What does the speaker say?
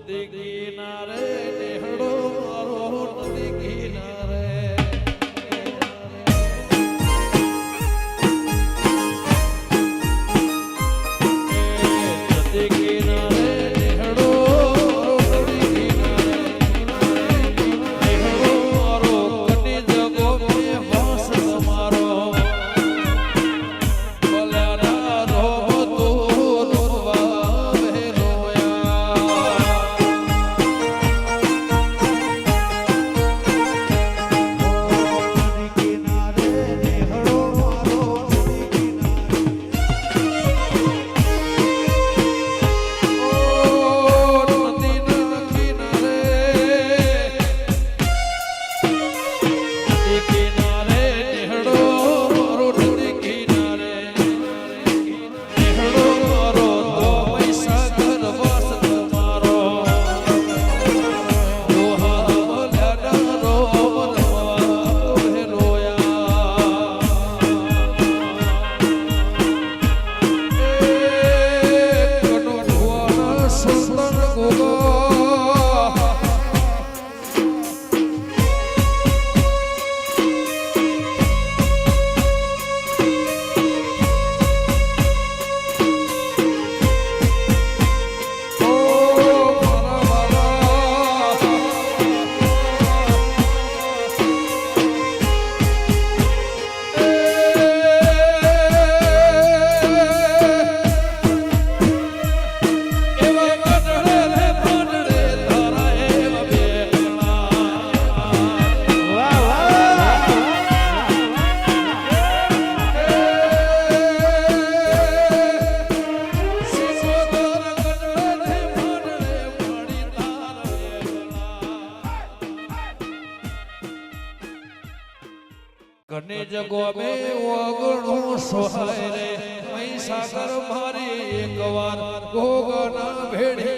નદી કિનારે નેહડો ઘને જગો મે ઓગણું સોહાય રે. મહીસાગર મારી એકવાર ગોગના ભેડે